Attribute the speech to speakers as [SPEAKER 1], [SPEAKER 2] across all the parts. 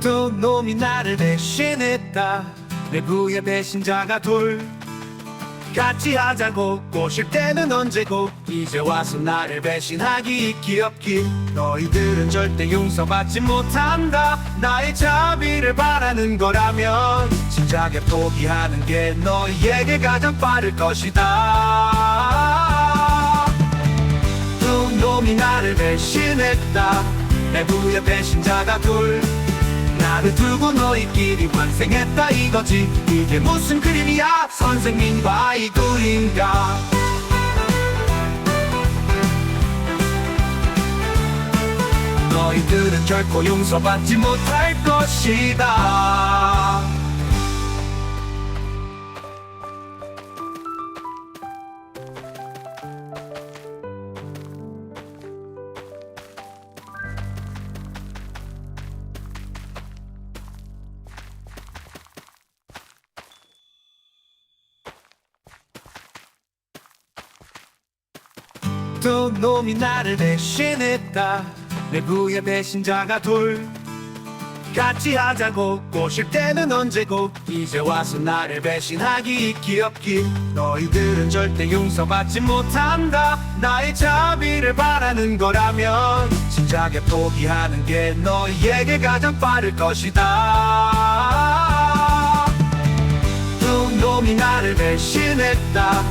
[SPEAKER 1] 또 놈이 나를 배신했다. 내부의 배신자가 둘. 같이 하자고 꼬실 때는 언제고 이제 와서 나를 배신하기 귀엽기 너희들은 절대 용서받지 못한다. 나의 자비를 바라는 거라면 진작에 포기하는 게 너희에게 가장 빠를 것이다. 두 놈이 나를 배신했다. 내부의 배신자가 둘 나를 두고 너희끼리 환생했다 이거지. 이게 무슨 그림이야? 선생님과 이 둘인가? 너희들은 결코 용서받지 못할 것이다 또 놈이 나를 배신했다. 내 부의 배신자가 둘. 같이 하자고 꼬실 때는 언제고 이제 와서 나를 배신하기 귀엽기. 너희들은 절대 용서받지 못한다. 나의 자비를 바라는 거라면 진작에 포기하는 게 너희에게 가장 빠를 것이다. 두 놈이 나를 배신했다.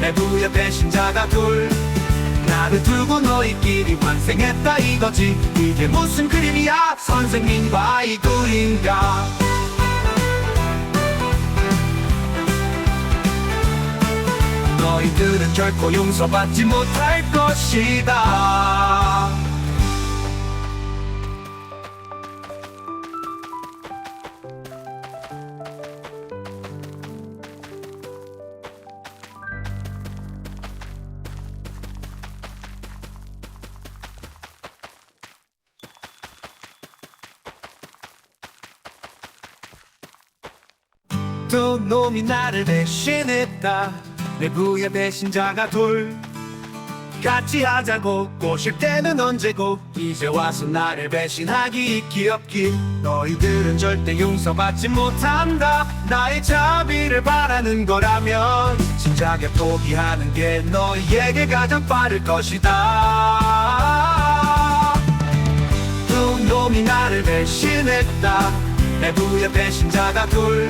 [SPEAKER 1] 내 부의 배신자가 둘 나를 두고 너희끼리 환생했다 이거지. 이게 무슨 그림이야? 선생님과 이 둘인가? 너희들은 결코 용서받지 못할 것이다 나를 배신했다. 내부의 배신자가 둘. 같이 하자고 꼬실 때는 언제고 이제 와서 나를 배신하기 귀엽기. 너희들은 절대 용서받지 못한다. 나의 자비를 바라는 거라면 진작에 포기하는 게 너희에게 가장 빠를 것이다. 두 놈이 나를 배신했다. 내부의 배신자가 둘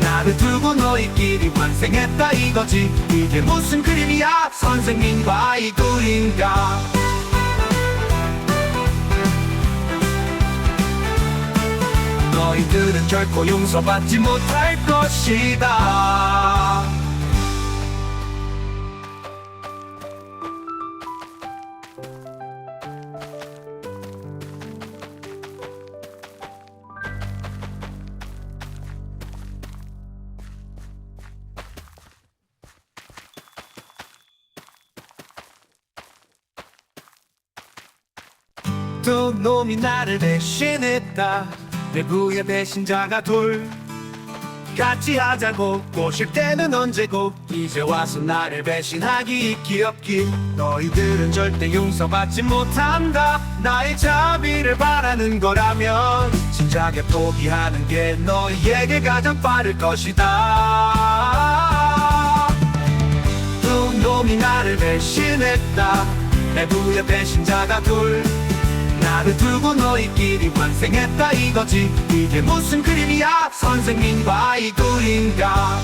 [SPEAKER 1] 나를 두고 너희끼리 환생했다 이거지. 이게 무슨 그림이야? 선생님과 이 둘인가? 너희들은 결코 용서받지 못할 것이다 또 놈이 나를 배신했다. 내부의 배신자가 둘. 같이 하자고 꼬실 때는 언제고 이제 와서 나를 배신하기 귀엽기. 너희들은 절대 용서받지 못한다. 나의 자비를 바라는 거라면 진작에 포기하는 게 너희에게 가장 빠를 것이다. 두 놈이 나를 배신했다. 내부의 배신자가 둘 나를 두고 너희끼리 환생했다 이거지. 이게 무슨 그림이야? 선생님과 이 둘인가?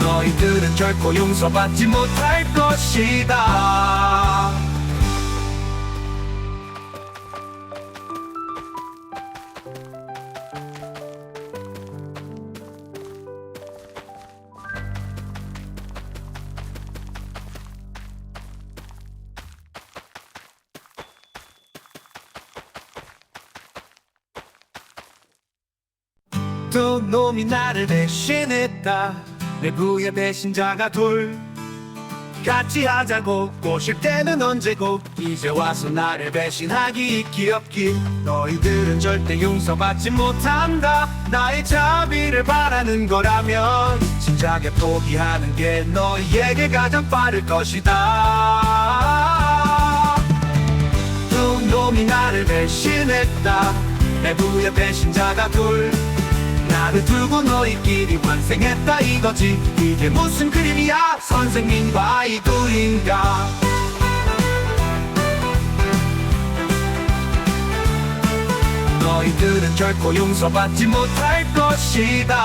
[SPEAKER 1] 너희들은 결코 용서받지 못할 것이다 또 놈이 나를 배신했다. 내 부의 배신자가 둘. 같이 하자고 꼬실 때는 언제고 이제 와서 나를 배신하기 귀엽기. 너희들은 절대 용서받지 못한다. 나의 자비를 바라는 거라면 진작에 포기하는 게 너희에게 가장 빠를 것이다. 배신했다. 내부의 배신자가 둘 나를 두고 너희끼리 환생했다 이거지. 이게 무슨 그림이야? 선생님과 아이돌인가? 너희들은 결코 용서받지 못할 것이다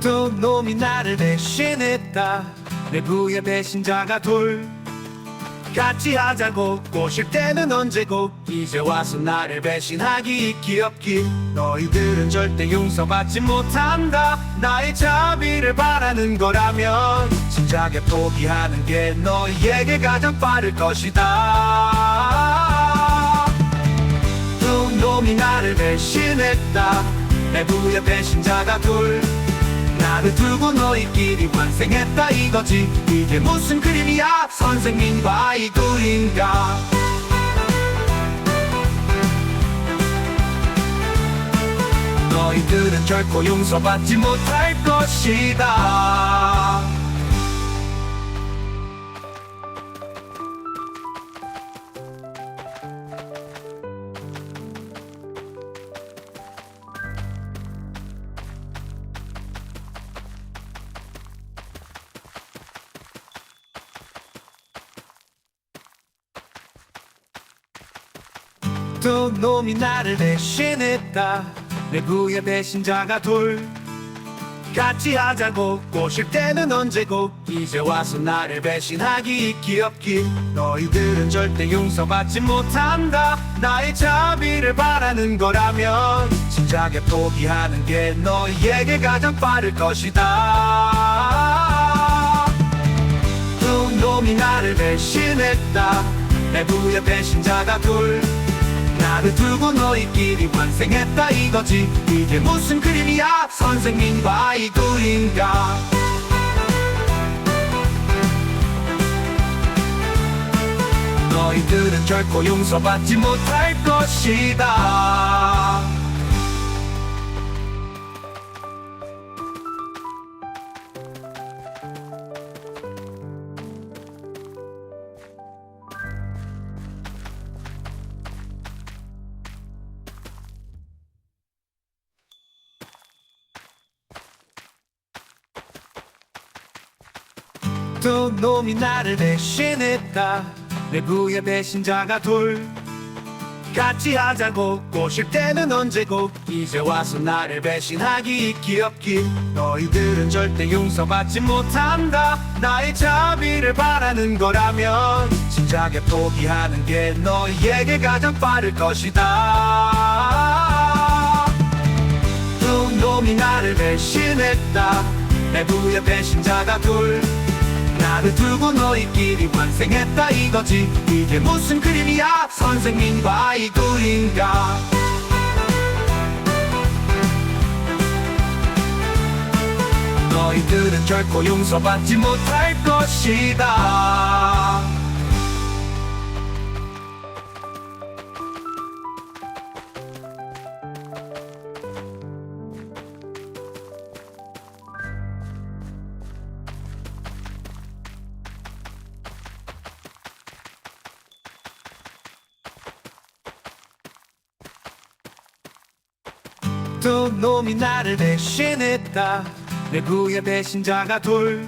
[SPEAKER 1] 또 놈이 나를 배신했다. 내 부의 배신자가 둘. 같이 하자고 꼬실 때는 언제고 이제 와서 나를 배신하기 귀엽기. 너희들은 절대 용서받지 못한다. 나의 자비를 바라는 거라면 진작에 포기하는 게 너희에게 가장 빠를 것이다. 두 놈이 나를 배신했다. 내 부의 배신자가 둘 나를 두고 너희끼리 환생했다 이거지. 이게 무슨 그림이야? 선생님과 아이돌인가? 너희들은 결코 용서받지 못할 것이다 나를 배신했다. 내부의 배신자가 둘. 같이 하자고 꼬실 때는 언제고 이제 와서 나를 배신하기 귀엽기. 너희들은 절대 용서받지 못한다. 나의 자비를 바라는 거라면 진작에 포기하는 게 너희에게 가장 빠를 것이다. 두 놈이 나를 배신했다. 내부의 배신자가 둘 너희끼리 환생했다 이거지. 이게 무슨 그림이야? 선생님과 아이돌인가? 너희들은 결코 용서받지 못할 것이다 또 놈이 나를 배신했다. 내 부의 배신자가 둘. 같이 하자고 꼬실 때는 언제고 이제 와서 나를 배신하기 귀엽기 너희들은 절대 용서받지 못한다. 나의 자비를 바라는 거라면 진작에 포기하는 게 너희에게 가장 빠를 것이다. 두 놈이 나를 배신했다. 내 부의 배신자가 둘 나를 두고 너희끼리 환생했다 이거지. 이게 무슨 그림이야? 선생님과 아이돌인가? 너희들은 결코 용서받지 못할 것이다 두 놈이 나를 배신했다. 내 부의 배신자가 둘.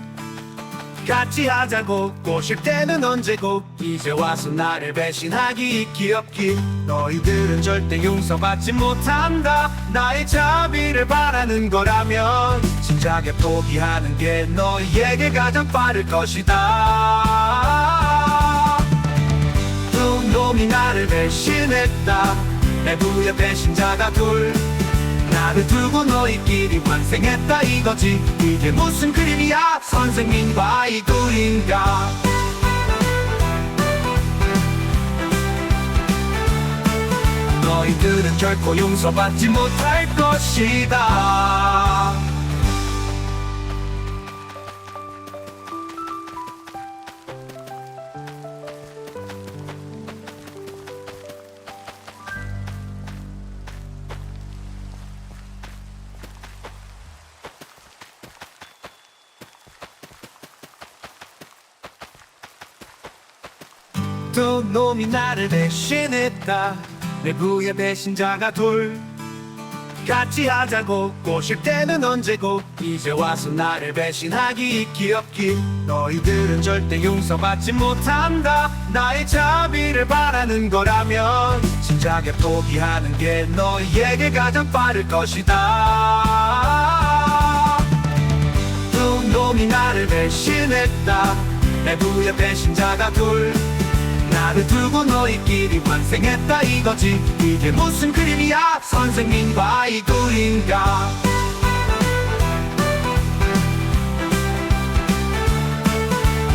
[SPEAKER 1] 같이 하자고 꼬실 때는 언제고 이제 와서 나를 배신하기 귀엽기. 너희들은 절대 용서받지 못한다. 나의 자비를 바라는 거라면 진작에 포기하는 게 너희에게 가장 빠를 것이다. 두 놈이 나를 배신했다. 내 부의 배신자가 둘 나를 두고 너희끼리 환생했다 이거지. 이게 무슨 그림이야? 선생님과 아이돌인가? 너희들은 결코 용서받지 못할 것이다 두 놈이 나를 배신했다. 내부의 배신자가 둘. 같이 하자고 꼬실 때는 언제고 이제 와서 나를 배신하기 귀엽기. 너희들은 절대 용서받지 못한다. 나의 자비를 바라는 거라면 진작에 포기하는 게 너희에게 가장 빠를 것이다. 두 놈이 나를 배신했다. 내부의 배신자가 둘 나를 두고 너희끼리 환생했다 이거지. 이게 무슨 그림이야? 선생님과 이 둘인가?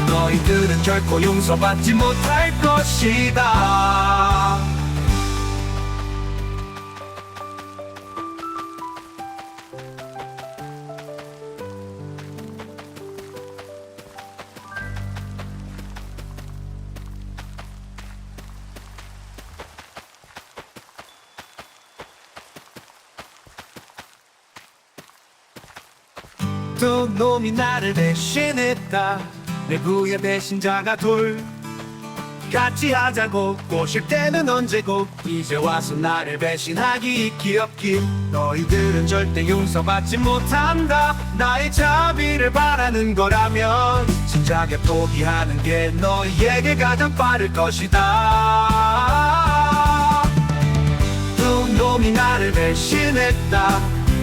[SPEAKER 1] 너희들은 결코 용서받지 못할 것이다 나를 배신했다. 내 부의 배신자가 둘. 같이 하자고 꼬실 때는 언제고 이제 와서 나를 배신하기 귀엽기. 너희들은 절대 용서받지 못한다. 나의 자비를 바라는 거라면 진작에 포기하는 게 너희에게 가장 빠를 것이다. 두 놈이 나를 배신했다.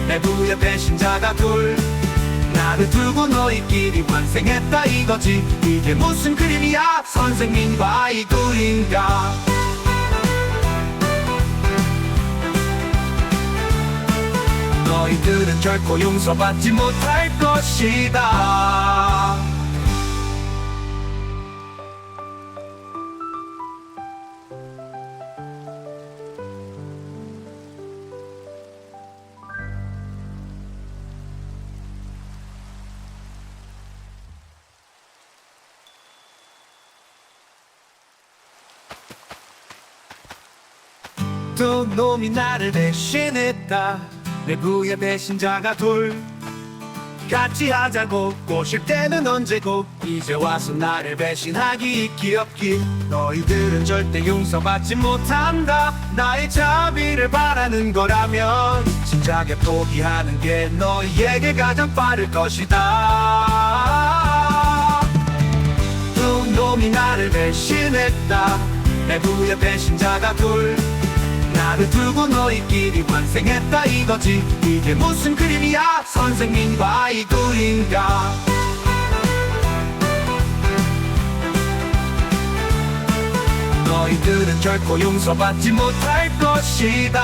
[SPEAKER 1] 내 부의 배신자가 둘 나를 두고 너희끼리 환생했다 이거지. 이게 무슨 그림이야? 선생님과 이 둘인가? 너희들은 결코 용서받지 못할 것이다 두 놈이 나를 배신했다. 내 부의 배신자가 둘. 같이 하자고 꼬실 때는 언제고 이제 와서 나를 배신하기 귀엽기. 너희들은 절대 용서받지 못한다. 나의 자비를 바라는 거라면 진작에 포기하는 게 너희에게 가장 빠를 것이다. 두 놈이 나를 배신했다. 내 부의 배신자가 둘 나를 두고 너희끼리 환생했다 이거지. 이게 무슨 그림이야? 선생님과 이 둘인가? 너희들은 결코 용서받지 못할 것이다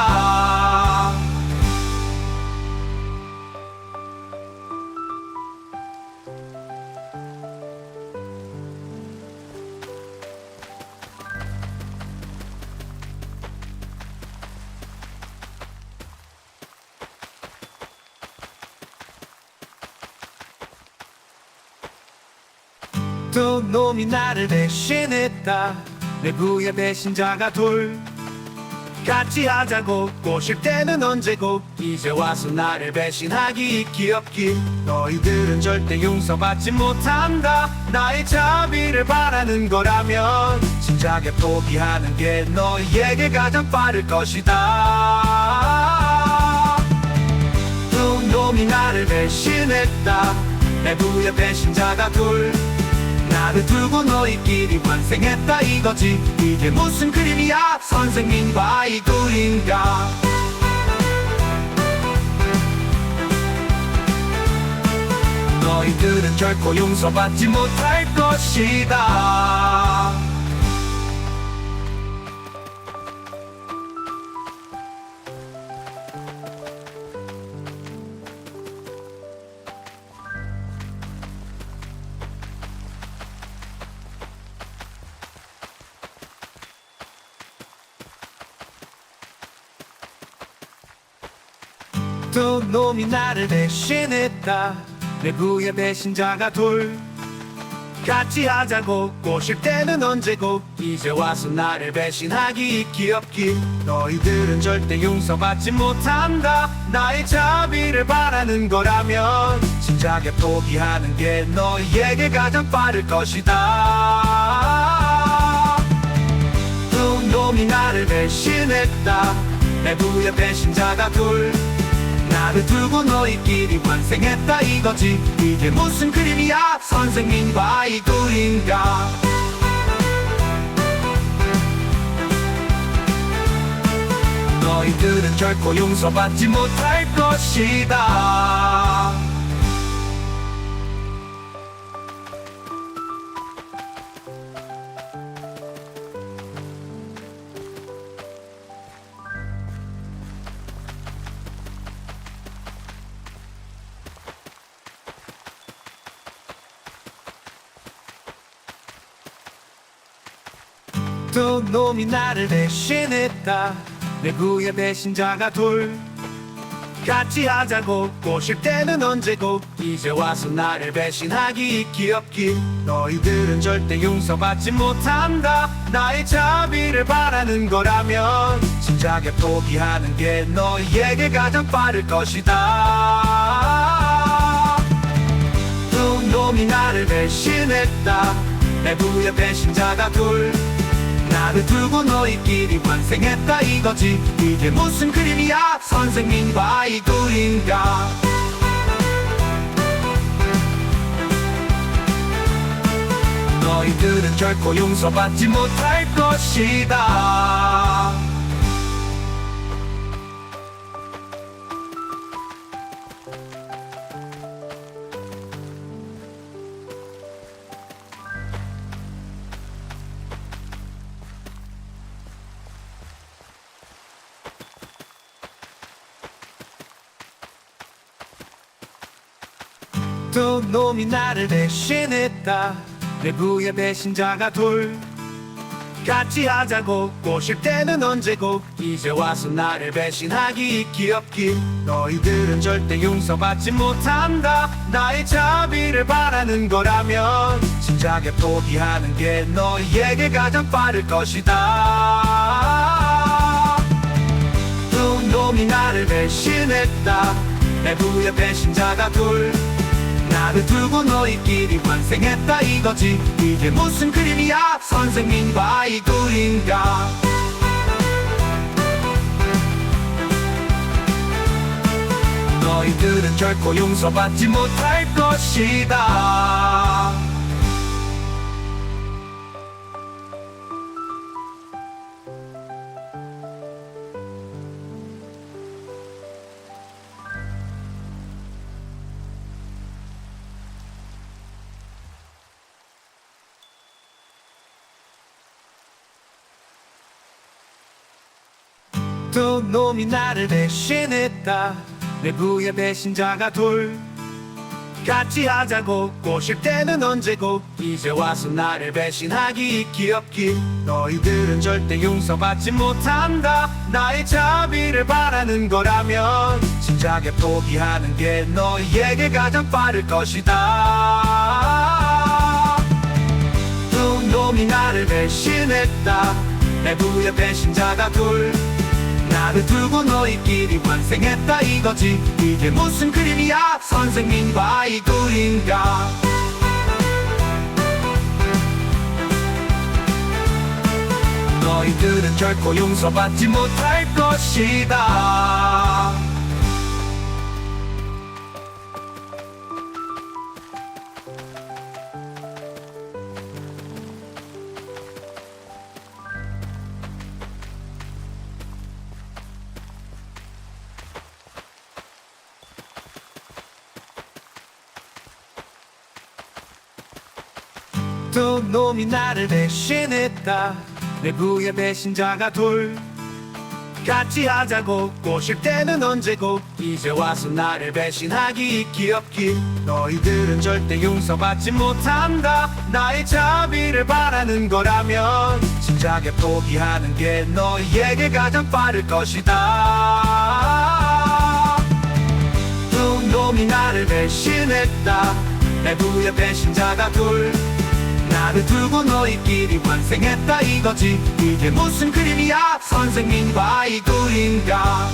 [SPEAKER 1] 두 놈이 나를 배신했다. 내부의 배신자가 둘. 같이 하자고 꼬실 때는 언제고 이제 와서 나를 배신하기 귀엽기. 너희들은 절대 용서받지 못한다. 나의 자비를 바라는 거라면 진작에 포기하는 게 너희에게 가장 빠를 것이다. 두 놈이 나를 배신했다. 내부의 배신자가 둘 나를 두고 너희끼리 환생했다 이거지. 이게 무슨 그림이야? 선생님과 이 둘인가? 너희들은 결코 용서받지 못할 것이다 두 놈이 나를 배신했다. 내 부의 배신자가 둘. 같이 하자고 꼬실 때는 언제고 이제 와서 나를 배신하기 귀엽기. 너희들은 절대 용서받지 못한다. 나의 자비를 바라는 거라면 진작에 포기하는 게 너희에게 가장 빠를 것이다. 놈이 나를 배신했다. 내 부의 배신자가 둘 나를 두고 너희끼리 환생했다 이거지. 이게 무슨 그림이야? 선생님과 이 둘인가? 너희들은 결코 용서받지 못할 것이다 또 놈이 나를 배신했다. 내부의 배신자가 둘. 같이 하자고 꼬실 때는 언제고 이제 와서 나를 배신하기 귀엽기. 너희들은 절대 용서받지 못한다. 나의 자비를 바라는 거라면 진작에 포기하는 게 너희에게 가장 빠를 것이다. 두 놈이 나를 배신했다. 내 부의 배신자가 둘 나를 두고 너희끼리 환생했다 이거지. 이게 무슨 그림이야? 선생님과 이 둘인가? 너희들은 결코 용서받지 못할 것이다 또 놈이 나를 배신했다. 내 부의 배신자가 둘. 같이 하자고 꼬실 때는 언제고 이제 와서 나를 배신하기 귀엽기. 너희들은 절대 용서받지 못한다. 나의 자비를 바라는 거라면 진작에 포기하는 게 너희에게 가장 빠를 것이다. 두 놈이 나를 배신했다. 내 부의 배신자가 둘 나를 두고 너희끼리 환생했다 이거지. 이게 무슨 그림이야? 선생님과 이 둘인가? 너희들은 결코 용서받지 못할 것이다 또 놈이 나를 배신했다. 내 부의 배신자가 둘. 같이 하자고 꼬실 때는 언제고 이제 와서 나를 배신하기 귀엽기. 너희들은 절대 용서받지 못한다. 나의 자비를 바라는 거라면 진작에 포기하는 게 너희에게 가장 빠를 것이다. 두 놈이 나를 배신했다. 내 부의 배신자가 둘 나를 두고 너희끼리 환생했다 이거지. 이게 무슨 그림이야? 선생님과 이 둘인가? 너희들은 결코 용서받지 못할 것이다 또 놈이 나를 배신했다. 내 부의 배신자가 둘. 같이 하자고 꼬실 때는 언제고 이제 와서 나를 배신하기 귀엽기 너희들은 절대 용서받지 못한다. 나의 자비를 바라는 거라면 진작에 포기하는 게 너희에게 가장 빠를 것이다. 두 놈이 나를 배신했다. 내 부의 배신자가 둘 나를 두고 너희끼리 환생했다 이거지. 이게 무슨 그림이야? 선생님과 이 둘인가?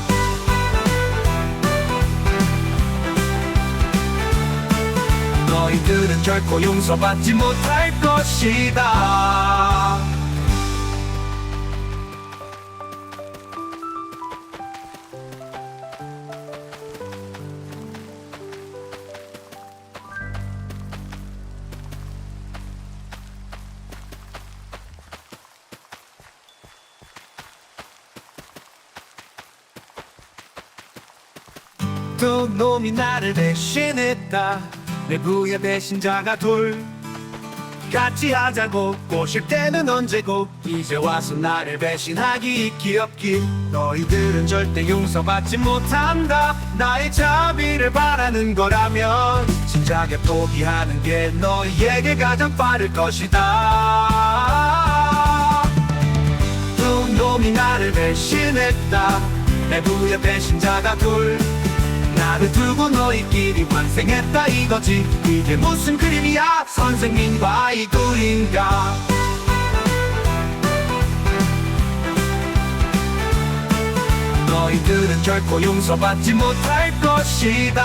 [SPEAKER 1] 너희들은 결코 용서받지 못할 것이다 두 놈이 나를 배신했다. 내부의 배신자가 둘. 같이 하자고 꼬실 때는 언제고 이제 와서 나를 배신하기 귀엽기. 너희들은 절대 용서받지 못한다. 나의 자비를 바라는 거라면 진작에 포기하는 게 너희에게 가장 빠를 것이다. 두 놈이 나를 배신했다. 내부의 배신자가 둘 나를 두고 너희끼리 환생했다 이거지. 이게 무슨 그림이야? 선생님과 이 둘인가? 너희들은 결코 용서받지 못할 것이다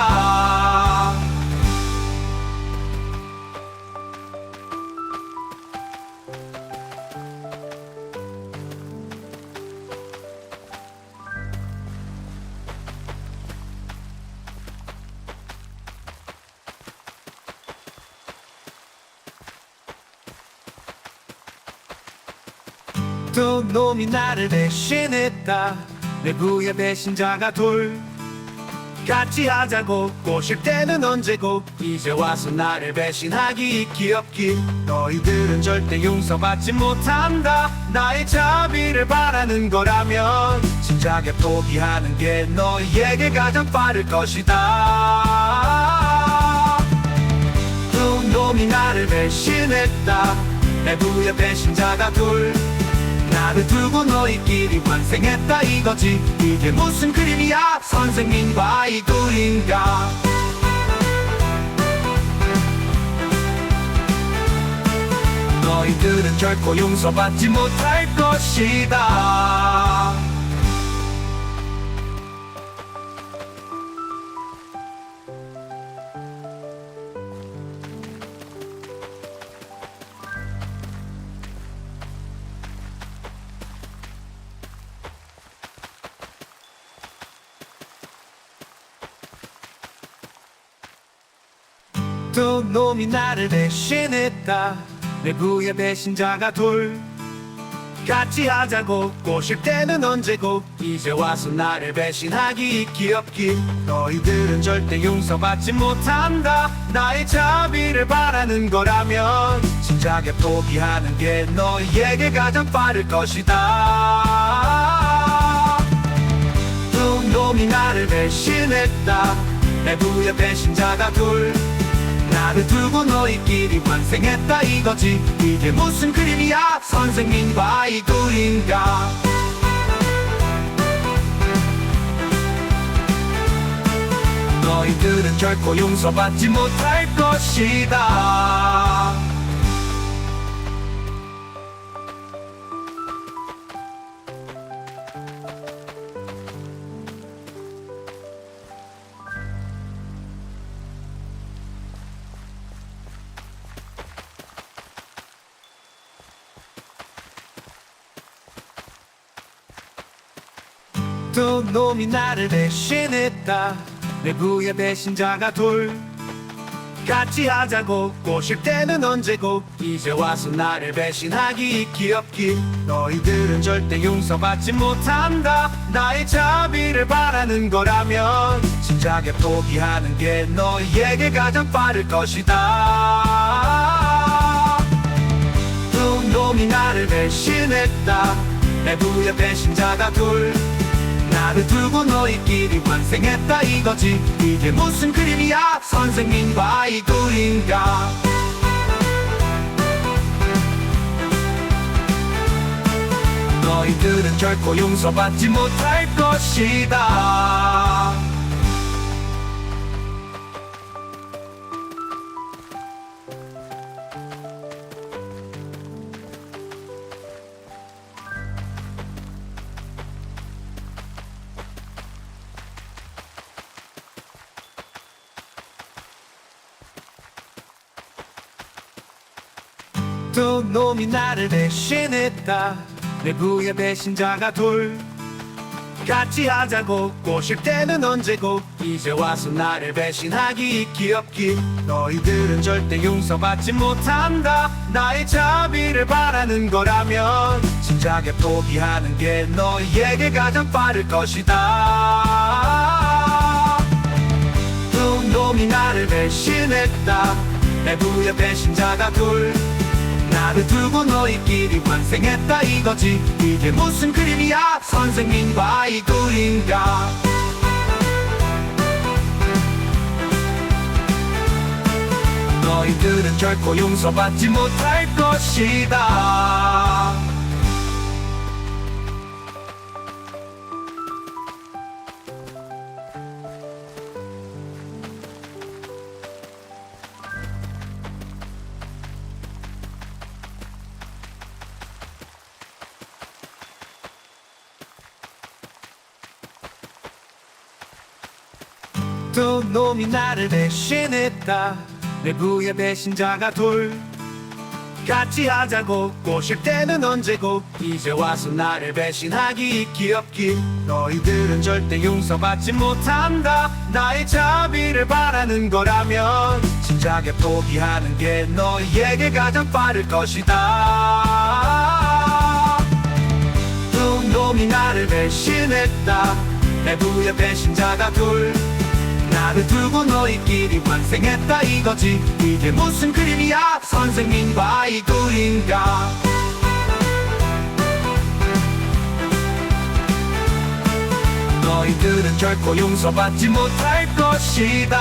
[SPEAKER 1] 두 놈이 나를 배신했다. 내부의 배신자가 둘. 같이 하자고 꼬실 때는 언제고 이제 와서 나를 배신하기 귀엽기. 너희들은 절대 용서받지 못한다. 나의 자비를 바라는 거라면 진작에 포기하는 게 너희에게 가장 빠를 것이다. 두 놈이 나를 배신했다. 내부의 배신자가 둘 나를 두고 너희끼리 환생했다 이거지. 이게 무슨 그림이야? 선생님과 이 둘인가? 너희들은 결코 용서받지 못할 것이다 두 놈이 나를 배신했다. 내 부의 배신자가 둘. 같이 하자고 꼬실 때는 언제고 이제 와서 나를 배신하기 귀엽기. 너희들은 절대 용서받지 못한다. 나의 자비를 바라는 거라면 진작에 포기하는 게 너희에게 가장 빠를 것이다. 두 놈이 나를 배신했다. 내 부의 배신자가 둘 나를 두고 너희끼리 환생했다 이거지. 이게 무슨 그림이야? 선생님과 이 둘인가? 너희들은 결코 용서받지 못할 것이다 두 놈이 나를 배신했다. 내부의 배신자가 둘. 같이 하자고 꼬실 때는 언제고 이제 와서 나를 배신하기 귀엽기. 너희들은 절대 용서받지 못한다. 나의 자비를 바라는 거라면 진작에 포기하는 게 너희에게 가장 빠를 것이다. 두 놈이 나를 배신했다. 내부의 배신자가 둘 나를 두고 너희끼리 환생했다 이거지. 이게 무슨 그림이야? 선생님과 이 둘인가? 너희들은 결코 용서받지 못할 것이다 두 놈이 나를 배신했다. 내 부의 배신자가 둘. 같이 하자고 꼬실 때는 언제고 이제 와서 나를 배신하기 귀엽기. 너희들은 절대 용서받지 못한다. 나의 자비를 바라는 거라면 진작에 포기하는 게 너희에게 가장 빠를 것이다. 놈이 나를 배신했다. 내 부의 배신자가 둘 나를 두고 너희끼리 환생했다 이거지. 이게 무슨 그림이야? 선생님과 아이들인가? 너희들은 결코 용서받지 못할 것이다 나를 배신했다. 내 부의 배신자가 둘. 같이 하자고 꼬실 때는 언제고 이제 와서 나를 배신하기 귀엽기. 너희들은 절대 용서받지 못한다. 나의 자비를 바라는 거라면 진작에 포기하는 게 너희에게 가장 빠를 것이다. 두 놈이 나를 배신했다. 내 부의 배신자가 둘 나를 두고 너희끼리 환생했다 이거지. 이게 무슨 그림이야? 선생님과 아이들인가? 너희들은 결코 용서받지 못할 것이다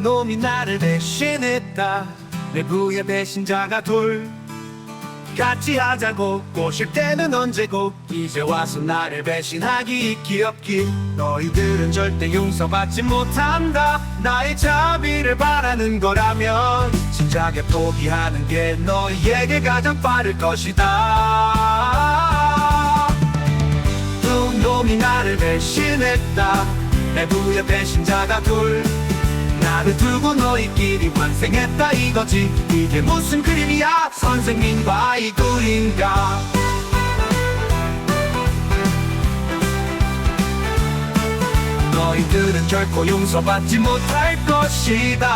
[SPEAKER 1] 두 놈이 나를 배신했다. 내 부의 배신자가 둘. 같이 하자고 꼬실 때는 언제고 이제 와서 나를 배신하기 귀엽기. 너희들은 절대 용서받지 못한다. 나의 자비를 바라는 거라면 진작에 포기하는 게 너희에게 가장 빠를 것이다. 두 놈이 나를 배신했다. 내 부의 배신자가 둘 나를 두고 너희끼리 환생했다 이거지. 이게 무슨 그림이야? 선생님과 아이들인가? 너희들은 결코 용서받지 못할 것이다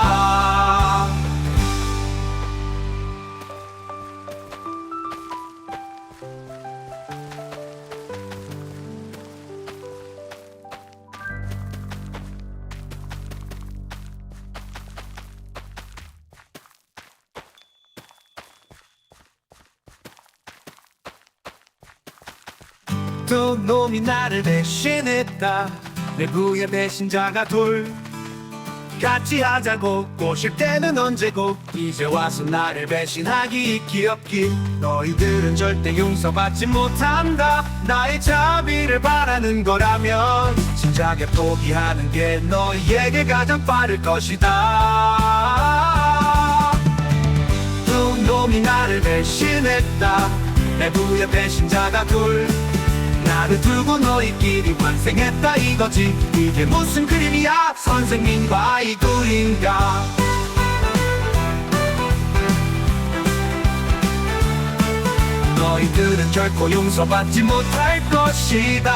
[SPEAKER 1] 두 놈이 나를 배신했다. 내 부의 배신자가 둘. 같이 하자고 꼬실 때는 언제고 이제 와서 나를 배신하기 귀엽기. 너희들은 절대 용서받지 못한다. 나의 자비를 바라는 거라면 진작에 포기하는 게 너희에게 가장 빠를 것이다. 두 놈이 나를 배신했다. 내 부의 배신자가 둘 나를 두고 너희끼리 환생했다 이거지. 이게 무슨 그림이야? 선생님과 아이들인가? 너희들은 결코 용서받지 못할 것이다